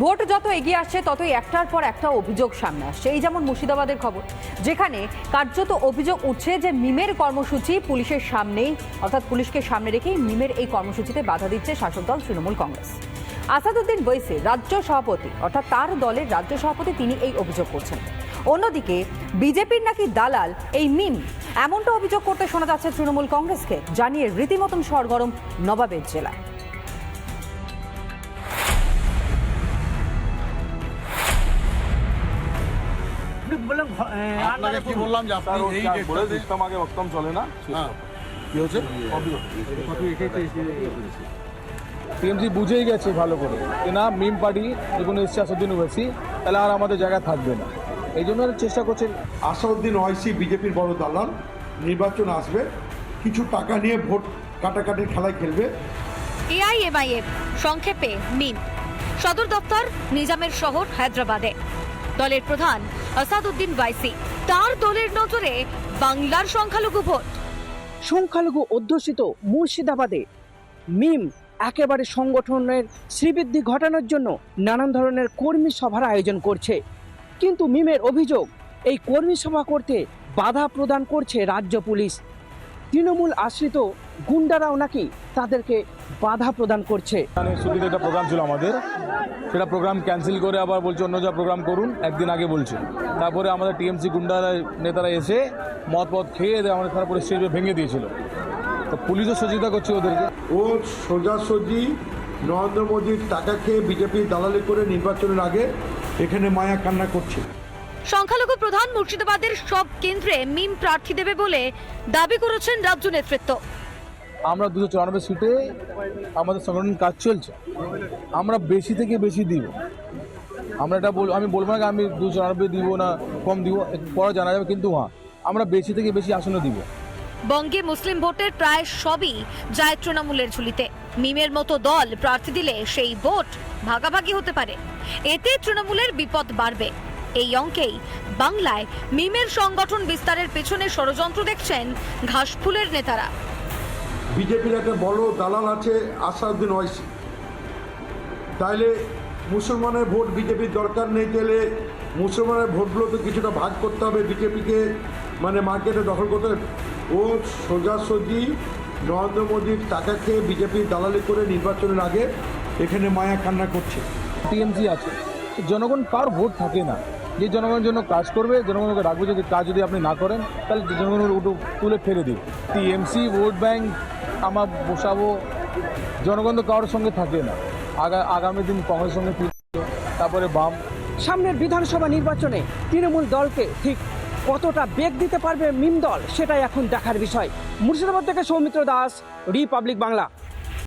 Vote যত এগিয়ে আসছে, ততই একটার পর একটা অভিযোগ সামনে আসছে। এই যেমন মুর্শিদাবাদের খবর, যেখানে কার্যত অভিযোগ উঠছে যে মিমের কর্মসূচি পুলিশের সামনেই, অর্থাৎ পুলিশকে সামনে রেখেই মিমের এই কর্মসূচিতে বাধা দিচ্ছে শাসক দল তৃণমূল কংগ্রেস। আসাদুদ্দিন বৈসে, রাজ্য সভাপতি, অর্থাৎ তার দলের রাজ্য সভাপতি তিনি এই অভিযোগ করছেন। অন্যদিকে বিজেপির নাকি দালাল এই মিম, এমনটা অভিযোগ করতে শোনা যাচ্ছে তৃণমূল কংগ্রেসকে, জানিয়ে রীতিমতন সরগরম নবাবের জেলায়। বললাম আপনাকে কি বললাম যে আপনি এই বলে সিস্টেম আগে বক্তব্য চলে না? হ্যাঁ। কি হচ্ছে? টিএমসি বুঝেই গেছে ভালো করে। যে না মিম পার্টি যখন এসছে আসাদিন ওয়েসি তাহলে আর আমাদের জায়গা থাকবে না। এই জন্য চেষ্টা করছে। আসাউদ্দিন ওয়াইসি বিজেপির বড় দালাল। নির্বাচন আসবে। কিছু টাকা নিয়ে ভোট কাটাকাটির খেলায় খেলবে। এআইএমআইএম সংক্ষেপে মিম। সদর দপ্তর নিজামের শহর হায়দ্রাবাদে। দলের প্রধান আসাদউদ্দিন ওয়াইসি। তার দলের নজরে বাংলার সংখ্যালঘু ভোট। সংখ্যালঘু অধ্যুষিত মুর্শিদাবাদে মিম একেবারে সংগঠনের শ্রীবৃদ্ধি ঘটানোর জন্য নানান ধরনের কর্মী সভার আয়োজন করছে। কিন্তু মিমের অভিযোগ, এই কর্মী সভা করতে বাধা প্রদান করছে রাজ্য পুলিশ। তৃণমূল আশ্রিত গুন্ডারাও নাকি তাদেরকে বাধা প্রদান করছে। সুদীর একটা প্রোগ্রাম ছিল আমাদের সেটা প্রোগ্রাম ক্যান্সেল করে আবার বলছে অন্য যা প্রোগ্রাম করুন একদিন আগে বলছে। তারপরে আমাদের টিএমসি গুন্ডারা নেতারা এসে মদ পদ খেয়ে আমাদের তারপরে স্টেজে ভেঙে দিয়েছিল। তো পুলিশও সহযোগিতা করছে ওদেরকে। ও সোজাসুজি নরেন্দ্র মোদীর টাকা খেয়ে বিজেপি দালালি করে নির্বাচনের আগে এখানে মায়া কান্না করছে। সংখ্যালঘু প্রধান মুর্শিদাবাদের সব কেন্দ্রে মিম প্রার্থী দেবে বলে দাবি করেছেন রাজ্য নেতৃত্ব। আমরা দুশো চুরানব্বই সিটে আমাদের সংগঠন কাজ চলছে। আমরা বেশি থেকে বেশি দিব। আমরা এটা বল আমি বলব না আমি দুশো চুরানব্বই দিব না কম দিব পরে জানা যাবে কিন্তু হ্যাঁ আমরা বেশি থেকে বেশি আসনে দিব। বঙ্গে মুসলিম ভোটের প্রায় সবই যায় তৃণমূলের ঝুলিতে। মিমের মতো দল প্রার্থী দিলে সেই ভোট ভাগাভাগি হতে পারে। এতে তৃণমূলের বিপদ বাড়বে। এই অঙ্কেই। বাংলায় মিমের সংগঠন বিস্তারের পেছনে ষড়যন্ত্র দেখছেন ঘাসফুলের নেতারা। বিজেপির একটা বড় দালাল আছে আসাউদ্দিন ওয়াইসি। তাইলে মুসলমানের ভোট বিজেপির দরকার নেই তাহলে মুসলমানের ভোটগুলো তো কিছুটা ভাগ করতে হবে বিজেপিকে মানে মার্কেটে দখল করতে হবে। ও সোজাসুজি নরেন্দ্র মোদীর টাকা খেয়ে বিজেপির দালালি করে নির্বাচনের আগে এখানে মায়া কান্না করছে। টিএমসি আছে জনগণ কার ভোট থাকে না। যে জনগণের জন্য কাজ করবে, জনগণকে রাখবে যদি কাজ যদি আপনি না করেন, তাহলে জনগণের উঠো তুলে ফেলে দিই টিএমসি, ভোট ব্যাংক আমার বসাবো, জনগণ তো কারোর সঙ্গে থাকে না। আগা, আগামী দিন কংগ্রেসের সঙ্গে তারপরে বাম। সামনের বিধানসভা নির্বাচনে তৃণমূল দলকে ঠিক কতটা বেগ দিতে পারবে মিম দল, সেটাই এখন দেখার বিষয়। মুর্শিদাবাদ থেকে সৌমিত্র দাস, রিপাবলিক বাংলা।